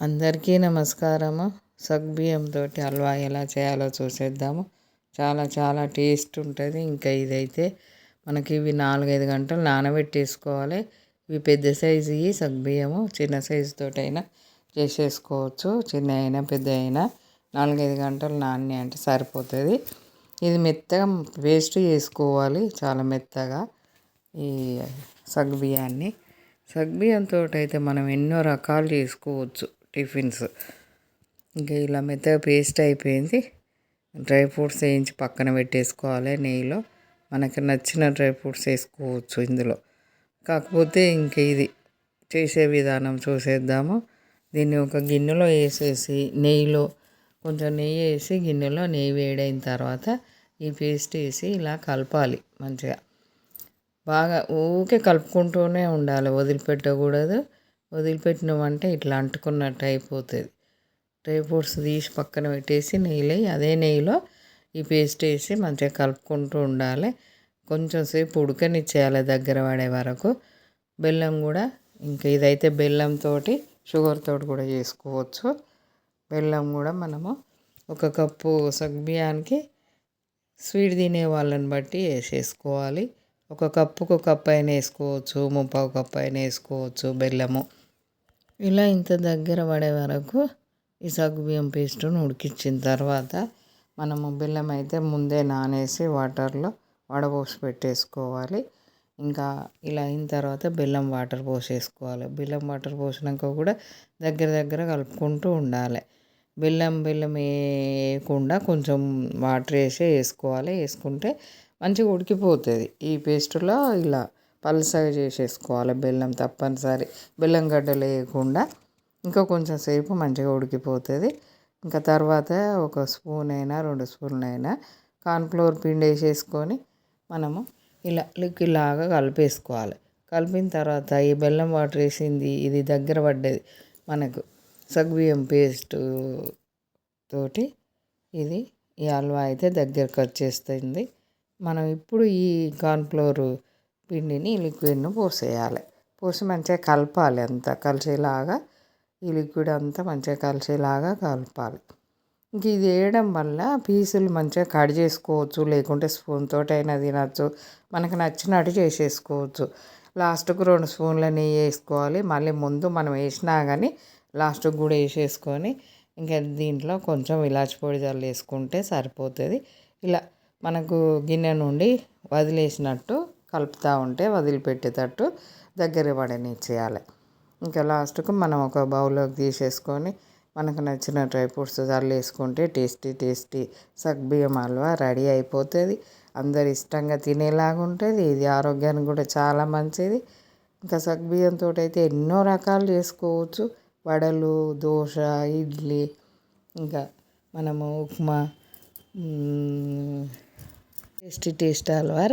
అందరికీ నమస్కారము. సగ్బియ్యంతో హల్వా ఎలా చేయాలో చూసేద్దాము. చాలా చాలా టేస్ట్ ఉంటుంది. ఇంకా ఇదైతే మనకి ఇవి నాలుగైదు గంటలు నానబెట్టేసుకోవాలి. ఇవి పెద్ద సైజు ఇవి సగ్బియ్యము. చిన్న సైజు అయినా చేసేసుకోవచ్చు. చిన్న అయినా పెద్ద అయినా. నాలుగైదు గంటలు నాని అంటే సరిపోతుంది. ఇది మెత్తగా వేస్ట్ చేసుకోవాలి. చాలా మెత్తగా ఈ సగ్బియ్యాన్ని. సగ్బియ్యంతో అయితే మనం ఎన్నో రకాలు చేసుకోవచ్చు. టిఫిన్స్. ఇంకా ఇలా మెత్తగా పేస్ట్ అయిపోయింది. డ్రై ఫ్రూట్స్ వేయించి పక్కన పెట్టేసుకోవాలి నెయ్యిలో. మనకి నచ్చిన డ్రై ఫ్రూట్స్ వేసుకోవచ్చు ఇందులో. కాకపోతే ఇంక ఇది చేసే విధానం చూసేద్దాము. దీన్ని ఒక గిన్నెలో వేసేసి నెయ్యిలో కొంచెం నెయ్యి వేసి గిన్నెలో నెయ్యి వేడైన తర్వాత ఈ పేస్ట్ వేసి ఇలా కలపాలి మంచిగా. బాగా ఊకే కలుపుకుంటూనే ఉండాలి వదిలిపెట్టకూడదు. వదిలిపెట్టినామంటే ఇట్లా అంటుకున్నట్టు అయిపోతుంది. డ్రై ఫ్రూట్స్ తీసి పక్కన పెట్టేసి నెయ్యి అదే నెయ్యిలో ఈ పేస్ట్ వేసి మంచిగా కలుపుకుంటూ ఉండాలి. కొంచెం సేపు ఉడకనిచ్చేయాలి దగ్గర పడే వరకు. బెల్లం కూడా ఇంకా ఇదైతే బెల్లంతో షుగర్ తోటి కూడా చేసుకోవచ్చు. బెల్లం కూడా మనము ఒక కప్పు సగ్బియానికి స్వీట్ తినే వాళ్ళని బట్టి వేసేసుకోవాలి. ఒక కప్పుకు కప్పు అయినా వేసుకోవచ్చు ముప్పావు కప్పు అయినా వేసుకోవచ్చు బెల్లము. ఇలా ఇంత దగ్గర పడే వరకు ఈ సగ్గుబియ్యం పేస్టును ఉడికించిన తర్వాత మనము బెల్లం అయితే ముందే నానేసి వాటర్లో వడపోసి పెట్టేసుకోవాలి. ఇంకా ఇలా అయిన తర్వాత బెల్లం వాటర్ పోసేసుకోవాలి. బెల్లం వాటర్ పోసినాక కూడా దగ్గర దగ్గర కలుపుకుంటూ ఉండాలి. బెల్లం బెల్లం వేయకుండా కొంచెం వాటర్ వేసి వేసుకోవాలి. వేసుకుంటే మంచిగా ఉడికిపోతుంది. ఈ పేస్టులో ఇలా పలుసగా చేసేసుకోవాలి బెల్లం తప్పనిసరి. బెల్లం గడ్డలు వేయకుండా ఇంకా కొంచెం సేపు మంచిగా ఉడికిపోతుంది. ఇంకా తర్వాత ఒక స్పూన్ అయినా రెండు స్పూన్లు అయినా కార్న్ఫ్లోర్ పిండి వేసేసుకొని మనము ఇలా లిక్విడ్ లాగా కలిపేసుకోవాలి. కలిపిన తర్వాత ఈ బెల్లం వాటర్ వేసింది ఇది దగ్గర పడ్డది మనకు సగ్బియ్యం పేస్ట్ తోటి ఇది ఈ హల్వా అయితే దగ్గరకు వచ్చేస్తుంది మనం ఇప్పుడు ఈ కార్న్ఫ్లోర్ పిండిని లిక్విడ్ను పోసేయాలి. పోసి మంచిగా కలపాలి అంతా. కలిసేలాగా ఈ లిక్విడ్ అంతా మంచిగా కలిసేలాగా కలపాలి. ఇంక ఇది వేయడం వల్ల పీసులు మంచిగా కట్ చేసుకోవచ్చు. లేకుంటే స్పూన్తో అయినా తినచ్చు. మనకు నచ్చినట్టు చేసేసుకోవచ్చు. లాస్ట్కు రెండు స్పూన్ల నెయ్యి వేసుకోవాలి. మళ్ళీ ముందు మనం వేసినా కానీ లాస్ట్కి కూడా వేసేసుకొని ఇంకా దీంట్లో కొంచెం ఇలాచి పొడి జల్లు వేసుకుంటే సరిపోతుంది. ఇలా మనకు గిన్నె నుండి వదిలేసినట్టు కలుపుతూ ఉంటే వదిలిపెట్టేటట్టు దగ్గర పడనిచ్చేయాలి ఇంకా లాస్ట్కు మనం ఒక బౌల్లోకి తీసేసుకొని మనకు నచ్చిన డ్రై ఫ్రూట్స్ వేసుకుంటే టేస్టీ టేస్టీ సగ్బియ్యం హల్వా రెడీ అయిపోతుంది. అందరు ఇష్టంగా తినేలాగా ఉంటుంది ఇది ఆరోగ్యానికి కూడా చాలా మంచిది. ఇంకా సగ్బియ్యంతో అయితే ఎన్నో రకాలు చేసుకోవచ్చు. వడలు దోశ ఇడ్లీ ఇంకా మనము ఉప్మా టేస్టీ టేస్ట్ హల్వా